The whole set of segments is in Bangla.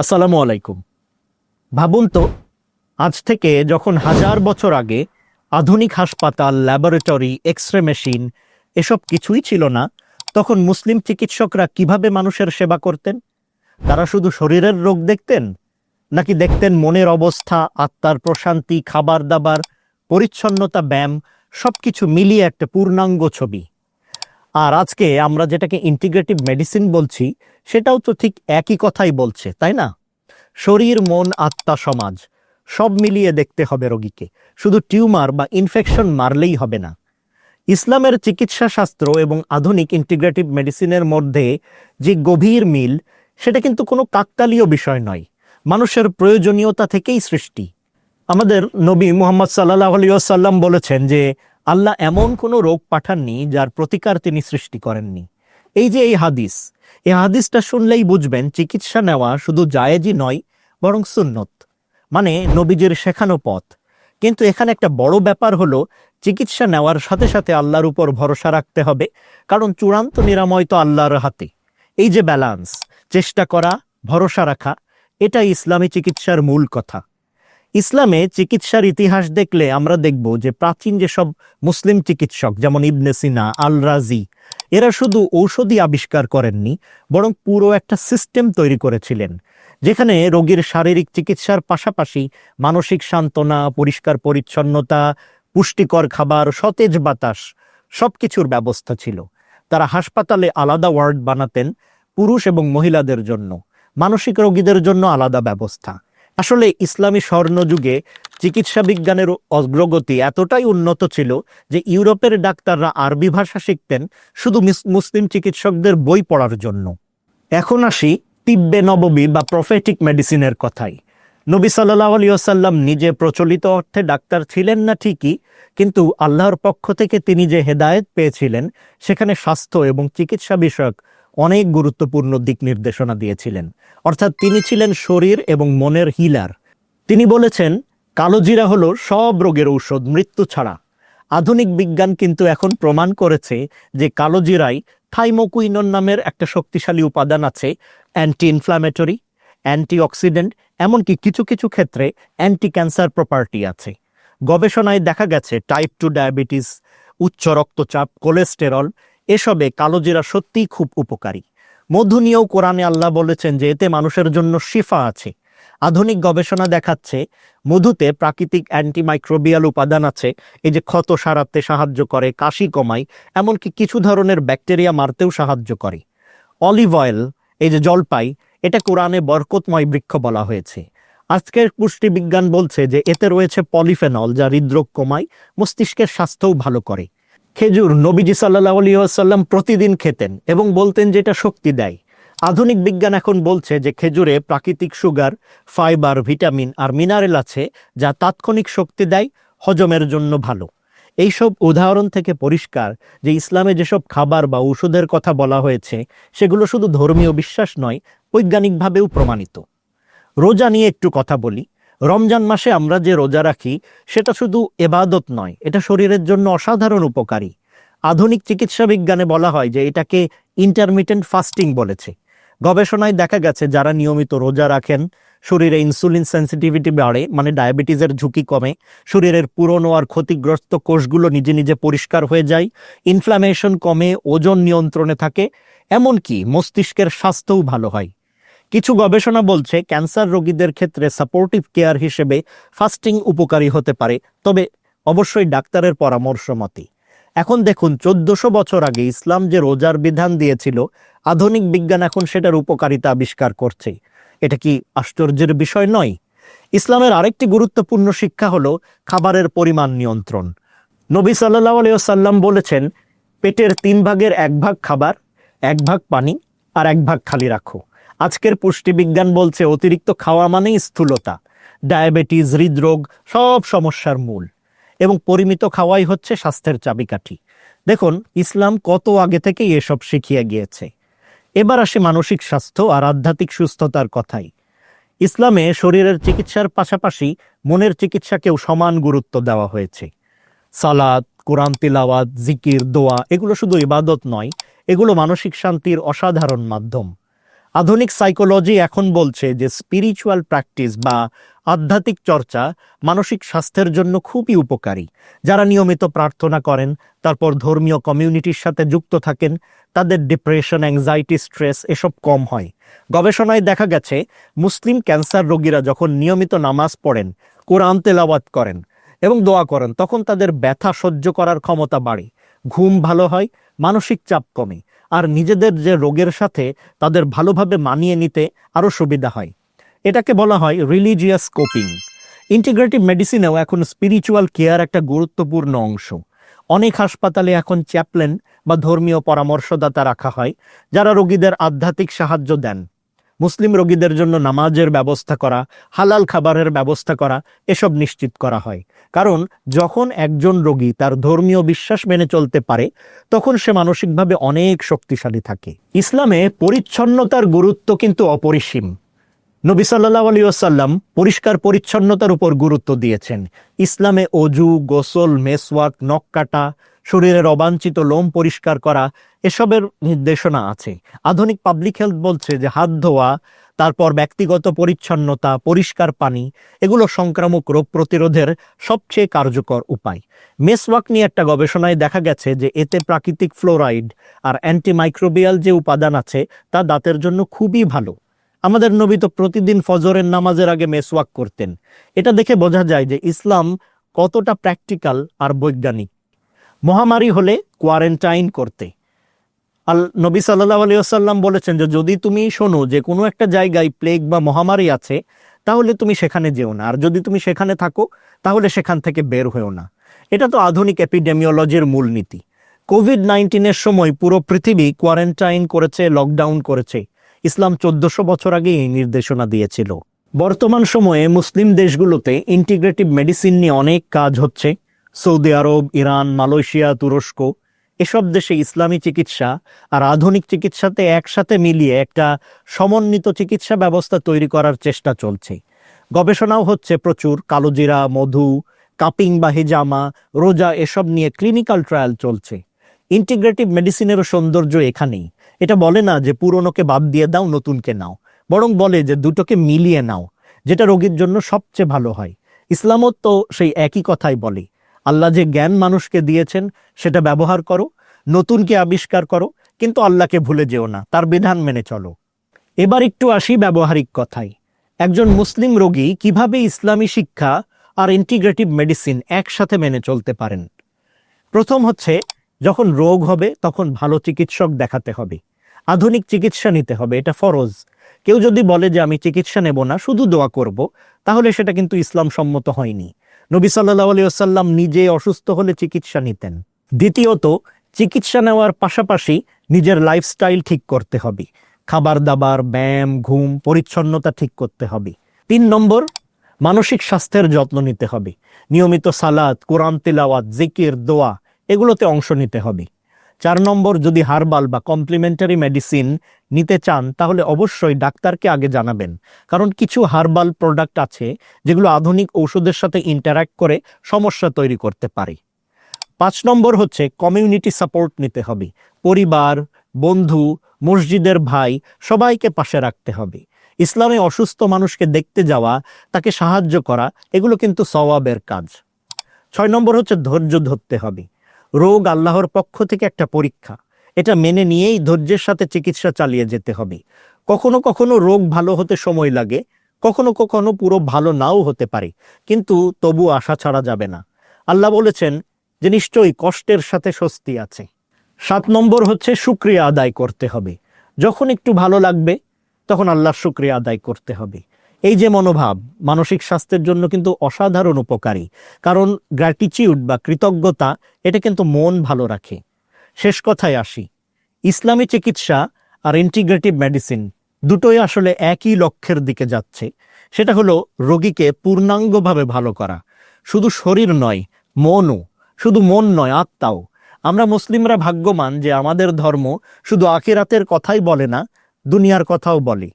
আসসালামু আলাইকুম। ভাবুন তো, আজ থেকে যখন হাজার বছর আগে আধুনিক হাসপাতাল, ল্যাবরেটরি এক্স রে মেশিন এসব কিছুই ছিল না, তখন মুসলিম চিকিৎসকরা কীভাবে মানুষের সেবা করতেন? তারা শুধু শরীরের রোগ দেখতেন, নাকি দেখতেন মনের অবস্থা, আত্মার প্রশান্তি খাবার দাবার পরিচ্ছন্নতা, ব্যায়াম সব কিছু মিলিয়ে একটা পূর্ণাঙ্গ ছবি? আর আজকে আমরা যেটাকে ইন্টিগ্রেটিভ মেডিসিন বলছি সেটাও তো ঠিক একই কথাই বলছে, তাই না? শরীর, মন, আত্মা, সমাজ, সব মিলিয়ে দেখতে হবে রোগীকে। শুধু টিউমার বা ইনফেকশন মারলেই হবে না। ইসলামের চিকিৎসা শাস্ত্র এবং আধুনিক ইন্টিগ্রেটিভ মেডিসিনের মধ্যে যে গভীর মিল, সেটা কিন্তু কোনো কাকতালীয় বিষয় নয়। মানুষের প্রয়োজনীয়তা থেকেই সৃষ্টি। আমাদের নবী মুহাম্মদ সাল্লাহ আলিয়াল্লাম বলেছেন যে, আল্লাহ এমন কোনো রোগ পাঠাননি যার প্রতিকার তিনি সৃষ্টি করেননি। এই যে এই হাদিস, এই হাদিসটা শুনলেই বুঝবেন চিকিৎসা নেওয়া শুধু জায়েজই নয়, বরং সুন্নত। মানে নবীজির শেখানো পথ। কিন্তু এখানে একটা বড় ব্যাপার হলো, চিকিৎসা নেওয়ার সাথে সাথে আল্লাহর উপর ভরসা রাখতে হবে, কারণ চূড়ান্ত নিরাময় তো আল্লাহর হাতে। এই যে ব্যালান্স, চেষ্টা করা, ভরসা রাখা এটা ইসলামী চিকিৎসার মূল কথা। ইসলামে চিকিৎসার ইতিহাস দেখলে আমরা দেখব যে প্রাচীন যেসব মুসলিম চিকিৎসক, যেমন ইবনে সিনা আল রাজি এরা শুধু ঔষধই আবিষ্কার করেননি, বরং পুরো একটা সিস্টেম তৈরি করেছিলেন, যেখানে রোগীর শারীরিক চিকিৎসার পাশাপাশি মানসিক সান্ত্বনা, পরিষ্কার পরিচ্ছন্নতা, পুষ্টিকর খাবার, সতেজ বাতাস সবকিছুর ব্যবস্থা ছিল। তারা হাসপাতালে আলাদা ওয়ার্ড বানাতেন পুরুষ এবং মহিলাদের জন্য। মানসিক রোগীদের জন্য আলাদা ব্যবস্থা। আসলে ইসলামী স্বর্ণযুগে চিকিৎসা বিজ্ঞানের অগ্রগতি এতটাই উন্নত ছিল যে ইউরোপের ডাক্তাররা আরবি ভাষা শিখতেন শুধু মুসলিম চিকিৎসকদের বই পড়ার জন্য। এখন আসি তিব্বে নববী বা প্রফেটিক মেডিসিনের কথাই নবী সাল্লাহ আলিয়াল্লাম নিজে প্রচলিত অর্থে ডাক্তার ছিলেন না ঠিকই, কিন্তু আল্লাহর পক্ষ থেকে তিনি যে হেদায়েত পেয়েছিলেন, সেখানে স্বাস্থ্য এবং চিকিৎসা বিষয়ক অনেক গুরুত্বপূর্ণ দিক নির্দেশনা দিয়েছিলেন। অর্থাৎ তিনি ছিলেন শরীর এবং মনের হিলার। তিনি বলেছেন, কালোজিরা হলো সব রোগের ঔষধ, মৃত্যু ছাড়া। আধুনিক বিজ্ঞান কিন্তু এখন প্রমাণ করেছে যে কালোজিরায় থাইমোকুইনন নামের একটা শক্তিশালী উপাদান আছে অ্যান্টি ইনফ্ল্যামেটরি অ্যান্টিঅক্সিডেন্ট, এমনকি কিছু কিছু ক্ষেত্রে অ্যান্টি ক্যান্সার প্রপার্টি আছে। গবেষণায় দেখা গেছে, টাইপ টু ডায়াবেটিস, উচ্চ রক্তচাপ, কোলেস্টেরল এসবে কালোজিরা সত্যিই খুব উপকারী। মধু নিয়েও কোরআনে আল্লাহ বলেছেন যে এতে মানুষের জন্য শিফা আছে। আধুনিক গবেষণা দেখাচ্ছে মধুতে প্রাকৃতিক অ্যান্টিমাইক্রোবিয়াল উপাদান আছে। এই যে ক্ষত সারাতে সাহায্য করে, কাশি কমায়, এমনকি কিছু ধরনের ব্যাকটেরিয়া মারতেও সাহায্য করে। অলিভ অয়েল, এই যে জলপাই, এটা কোরআনে বরকতময় বৃক্ষ বলা হয়েছে। আজকের পুষ্টি বিজ্ঞান বলছে যে এতে রয়েছে পলিফেনল যা হৃদরোগ কমায়, মস্তিষ্কের স্বাস্থ্যও ভালো করে। খেজুর নবীজি সাল্লাহ আলিয়াল্লাম প্রতিদিন খেতেন এবং বলতেন যে এটা শক্তি দেয়। আধুনিক বিজ্ঞান এখন বলছে যে খেজুরে প্রাকৃতিক সুগার, ফাইবার, ভিটামিন আর মিনারেল আছে যা তাৎক্ষণিক শক্তি দেয়, হজমের জন্য ভালো। এইসব উদাহরণ থেকে পরিষ্কার যে ইসলামে যেসব খাবার বা ঔষধের কথা বলা হয়েছে, সেগুলো শুধু ধর্মীয় বিশ্বাস নয়, বৈজ্ঞানিকভাবেও প্রমাণিত। রোজা নিয়ে একটু কথা বলি। রমজান মাসে আমরা যে রোজা রাখি, সেটা শুধু এবাদত নয়, এটা শরীরের জন্য অসাধারণ উপকারী। আধুনিক চিকিৎসা বিজ্ঞানে বলা হয় যে এটাকে ইন্টারমিটেন্ট ফাস্টিং বলেছে। গবেষণায় দেখা গেছে, যারা নিয়মিত রোজা রাখেন, শরীরে ইনসুলিন সেন্সিটিভিটি বাড়ে মানে ডায়াবেটিসের ঝুঁকি কমে, শরীরের পুরনো আর ক্ষতিগ্রস্ত কোষগুলো নিজে নিজে পরিষ্কার হয়ে যায় ইনফ্ল্যামেশন কমে, ওজন নিয়ন্ত্রণে থাকে, এমনকি মস্তিষ্কের স্বাস্থ্যও ভালো হয়। কিছু গবেষণা বলছে ক্যান্সার রোগীদের ক্ষেত্রে সাপোর্টিভ কেয়ার হিসেবে ফাস্টিং উপকারী হতে পারে, তবে অবশ্যই ডাক্তারের পরামর্শ মতে। এখন দেখুন, চোদ্দশো বছর আগে ইসলাম যে রোজার বিধান দিয়েছিল, আধুনিক বিজ্ঞান এখন সেটার উপকারিতা আবিষ্কার করছে। এটা কি আশ্চর্যের বিষয় নয়? ইসলামের আরেকটি গুরুত্বপূর্ণ শিক্ষা হলো খাবারের পরিমাণ নিয়ন্ত্রণ। নবী সাল্লাহ আলিয়াল্লাম বলেছেন, পেটের তিন ভাগের এক ভাগ খাবার, এক ভাগ পানি আর এক ভাগ খালি রাখো। আজকের পুষ্টিবিজ্ঞান বলছে অতিরিক্ত খাওয়া মানেই স্থূলতা। ডায়াবেটিস, হৃদরোগ, সব সমস্যার মূল। এবং পরিমিত খাওয়াই হচ্ছে স্বাস্থ্যের চাবিকাঠি। দেখুন, ইসলাম কত আগে থেকেই এসব শিখিয়ে গিয়েছে। এবার আসে মানসিক স্বাস্থ্য আর আধ্যাত্মিক সুস্থতার কথাই। ইসলামে শরীরের চিকিৎসার পাশাপাশি মনের চিকিৎসাকেও সমান গুরুত্ব দেওয়া হয়েছে। সালাদ কোরআন তিলাওয়াত, জিকির, দোয়া, এগুলো শুধু ইবাদত নয়, এগুলো মানসিক শান্তির অসাধারণ মাধ্যম। আধুনিক সাইকোলজি এখন বলছে যে স্পিরিচুয়াল প্র্যাকটিস বা আধ্যাত্মিক চর্চা মানসিক স্বাস্থ্যের জন্য খুবই উপকারী। যারা নিয়মিত প্রার্থনা করেন, তারপর ধর্মীয় কমিউনিটির সাথে যুক্ত থাকেন, তাদের ডিপ্রেশন অ্যাংজাইটি স্ট্রেস এসব কম হয়। গবেষণায় দেখা গেছে, মুসলিম ক্যান্সার রোগীরা যখন নিয়মিত নামাজ পড়েন, কোরআন তেলাওয়াত করেন এবং দোয়া করেন, তখন তাদের ব্যথা সহ্য করার ক্ষমতা বাড়ে। ঘুম ভালো হয়, মানসিক চাপ কমে। আর নিজেদের যে রোগের সাথে তাদের ভালোভাবে মানিয়ে নিতে আরও সুবিধা হয়। এটাকে বলা হয় রিলিজিয়াস কোপিং ইন্টিগ্রেটিভ মেডিসিনেও এখন স্পিরিচুয়াল কেয়ার একটা গুরুত্বপূর্ণ অংশ। অনেক হাসপাতালে এখন চ্যাপলেন বা ধর্মীয় পরামর্শদাতা রাখা হয়, যারা রোগীদের আধ্যাত্মিক সাহায্য দেন। মুসলিম রোগীদের জন্য নামাজের ব্যবস্থা করা, হালাল খাবারের ব্যবস্থা করা, এসব নিশ্চিত করা হয়। কারণ যখন একজন রোগী তার ধর্মীয় বিশ্বাস মেনে চলতে পারে, তখন সে মানসিকভাবে অনেক শক্তিশালী থাকে। ইসলামে পরিচ্ছন্নতার গুরুত্ব কিন্তু অপরিসীম। নবী সাল্লাহ আলী আসাল্লাম পরিষ্কার পরিচ্ছন্নতার উপর গুরুত্ব দিয়েছেন। ইসলামে অজু, গোসল, মেসওয়াক, নখ কাটা শরীরের অবাঞ্ছিত লোম পরিষ্কার করা, এসবের নির্দেশনা আছে। আধুনিক পাবলিক হেলথ বলছে যে, হাত ধোয়া, তারপর ব্যক্তিগত পরিচ্ছন্নতা, পরিষ্কার পানি, এগুলো সংক্রামক রোগ প্রতিরোধের সবচেয়ে কার্যকর উপায়। মেসওয়াক নিয়ে একটা গবেষণায় দেখা গেছে যে, এতে প্রাকৃতিক ফ্লোরাইড আর অ্যান্টিমাইক্রোবিয়াল যে উপাদান আছে, তা দাঁতের জন্য খুবই ভালো। আমাদের নবী তো প্রতিদিন ফজরের নামাজের আগে মেসওয়াক করতেন। এটা দেখে বোঝা যায় যে, ইসলাম কতটা প্র্যাকটিক্যাল আর বৈজ্ঞানিক। মহামারী হলে কোয়ারেন্টাইন করতে। আল নবী সাল্লাহ আলী আসাল্লাম বলেছেন যে, যদি তুমি শোনো যে কোনো একটা জায়গায় প্লেগ বা মহামারী আছে, তাহলে তুমি সেখানে যেও না। আর যদি তুমি সেখানে থাকো, তাহলে সেখান থেকে বের হয়েও না। এটা তো আধুনিক এপিডেমিওলজির মূলনীতি। কোভিড নাইন্টিনের সময় পুরো পৃথিবী কোয়ারেন্টাইন করেছে লকডাউন করেছে। ইসলাম চোদ্দশো বছর আগে এই নির্দেশনা দিয়েছিল। বর্তমান সময়ে মুসলিম দেশগুলোতে ইন্টিগ্রেটিভ মেডিসিন নিয়ে অনেক কাজ হচ্ছে। সৌদি আরব, ইরান, মালয়েশিয়া, তুরস্ক, এসব দেশে ইসলামী চিকিৎসা আর আধুনিক চিকিৎসাতে একসাথে মিলিয়ে একটা সমন্বিত চিকিৎসা ব্যবস্থা তৈরি করার চেষ্টা চলছে। গবেষণাও হচ্ছে প্রচুর, কালোজিরা, মধু, কাপিং বা হিজামা, রোজা এসব নিয়ে ক্লিনিক্যাল ট্রায়াল চলছে। ইন্টিগ্রেটিভ মেডিসিনেরও সৌন্দর্য এখানেই। এটা বলে না যে পুরনোকে বাদ দিয়ে দাও, নতুনকে নাও। বরং বলে যে দুটোকে মিলিয়ে নাও, যেটা রোগীর জন্য সবচেয়ে ভালো হয়। ইসলামও তো সেই একই কথাই বলে। আল্লাহ যে জ্ঞান মানুষকে দিয়েছেন, সেটা ব্যবহার করো, নতুনকে আবিষ্কার করো, কিন্তু আল্লাহকে ভুলে যেও না, তার বিধান মেনে চলো। এবার একটু আসি ব্যবহারিক কথায়। একজন মুসলিম রোগী কীভাবে ইসলামী শিক্ষা আর ইন্টিগ্রেটিভ মেডিসিন একসাথে মেনে চলতে পারেন? প্রথম হচ্ছে, যখন রোগ হবে, তখন ভালো চিকিৎসক দেখাতে হবে। আধুনিক চিকিৎসা নিতে হবে, এটা ফরজ। কেউ যদি বলে যে আমি চিকিৎসা নেব না, শুধু দোয়া করব, তাহলে সেটা কিন্তু ইসলাম সম্মত হয়নি। নবী সাল্লাহ আলী আসাল্লাম নিজে অসুস্থ হলে চিকিৎসা নিতেন। দ্বিতীয়ত, চিকিৎসা নেওয়ার পাশাপাশি নিজের লাইফস্টাইল ঠিক করতে হবে। খাবার দাবার, ব্যায়াম, ঘুম, পরিচ্ছন্নতা ঠিক করতে হবে। তিন নম্বর, মানসিক স্বাস্থ্যের যত্ন নিতে হবে। নিয়মিত সালাদ কোরআন তিলাওয়াত, জিকির, দোয়া, এগুলোতে অংশ নিতে হবে। চার নম্বর যদি হার্বাল বা কমপ্লিমেন্টারি মেডিসিন নিতে চান, তাহলে অবশ্যই ডাক্তারকে আগে জানাবেন। কারণ কিছু হার্বাল প্রোডাক্ট আছে, যেগুলো আধুনিক ঔষধের সাথে ইন্টারাক্ট করে সমস্যা তৈরি করতে পারে। পাঁচ নম্বর হচ্ছে কমিউনিটি সাপোর্ট নিতে হবে। পরিবার, বন্ধু, মসজিদের ভাই, সবাইকে পাশে রাখতে হবে। ইসলামে অসুস্থ মানুষকে দেখতে যাওয়া, তাকে সাহায্য করা, এগুলো কিন্তু সওয়াবের কাজ। ছয় নম্বর হচ্ছে ধৈর্য ধরতে হবে। রোগ আল্লাহর পক্ষ থেকে একটা পরীক্ষা। এটা মেনে নিয়েই ধৈর্যের সাথে চিকিৎসা চালিয়ে যেতে হবে। কখনো কখনো রোগ ভালো হতে সময় লাগে, কখনো কখনো পুরো ভালো নাও হতে পারে, কিন্তু তবু আশা ছাড়া যাবে না। আল্লাহ বলেছেন যে নিশ্চয়ই কষ্টের সাথে স্বস্তি আছে। সাত নম্বর হচ্ছে শুক্রিয়া আদায় করতে হবে। যখন একটু ভালো লাগবে, তখন আল্লাহর শুক্রিয়া আদায় করতে হবে। এই যে মনোভাব, মানসিক স্বাস্থ্যের জন্য কিন্তু অসাধারণ উপকারী। কারণ গ্র্যাটিচিউড বা কৃতজ্ঞতা, এটা কিন্তু মন ভালো রাখে। শেষ কথায় আসি। ইসলামী চিকিৎসা আর ইন্টিগ্রেটিভ মেডিসিন দুটোই আসলে একই লক্ষ্যের দিকে যাচ্ছে। সেটা হলো রোগীকে পূর্ণাঙ্গভাবে ভালো করা। শুধু শরীর নয়, মনও। শুধু মন নয়, আত্মাও। আমরা মুসলিমরা ভাগ্যবান যে আমাদের ধর্ম শুধু আখিরাতের কথাই বলে না, দুনিয়ার কথাও বলে,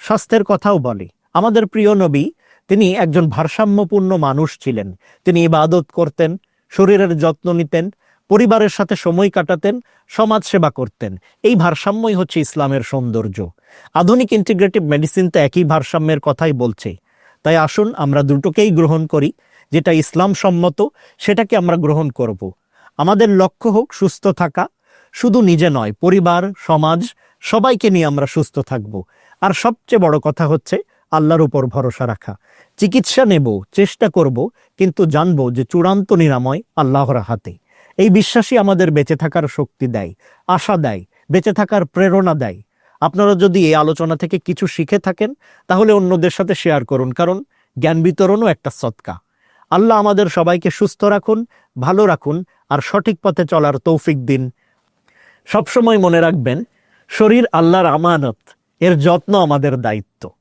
স্বাস্থ্যের কথাও বলে। আমাদের প্রিয় নবী, তিনি একজন ভারসাম্যপূর্ণ মানুষ ছিলেন। তিনি ইবাদত করতেন, শরীরের যত্ন নিতেন, পরিবারের সাথে সময় কাটাতেন, সমাজ সেবা করতেন। এই ভারসাম্যই হচ্ছে ইসলামের সৌন্দর্য। আধুনিক ইন্টিগ্রেটিভ মেডিসিন তো একই ভারসাম্যের কথাই বলছে। তাই আসুন আমরা দুটোকেই গ্রহণ করি, যেটা ইসলাম সম্মত, সেটাকে আমরা গ্রহণ করব। আমাদের লক্ষ্য হোক সুস্থ থাকা, শুধু নিজে নয়, পরিবার, সমাজ, সবাইকে নিয়ে আমরা সুস্থ থাকব। আর সবচেয়ে বড় কথা হচ্ছে আল্লাহর উপর ভরসা রাখা। চিকিৎসা নেব, চেষ্টা করব, কিন্তু জানব যে চূড়ান্ত নিরাময় আল্লাহর হাতে। এই বিশ্বাসই আমাদের বেঁচে থাকার শক্তি দেয়, আশা দেয়, বেঁচে থাকার প্রেরণা দেয়। আপনারা যদি এই আলোচনা থেকে কিছু শিখে থাকেন, তাহলে অন্যদের সাথে শেয়ার করুন, কারণ জ্ঞান বিতরণও একটা সৎকা আল্লাহ আমাদের সবাইকে সুস্থ রাখুন, ভালো রাখুন, আর সঠিক পথে চলার তৌফিক দিন। সবসময় মনে রাখবেন, শরীর আল্লাহর আমানত, এর যত্ন আমাদের দায়িত্ব।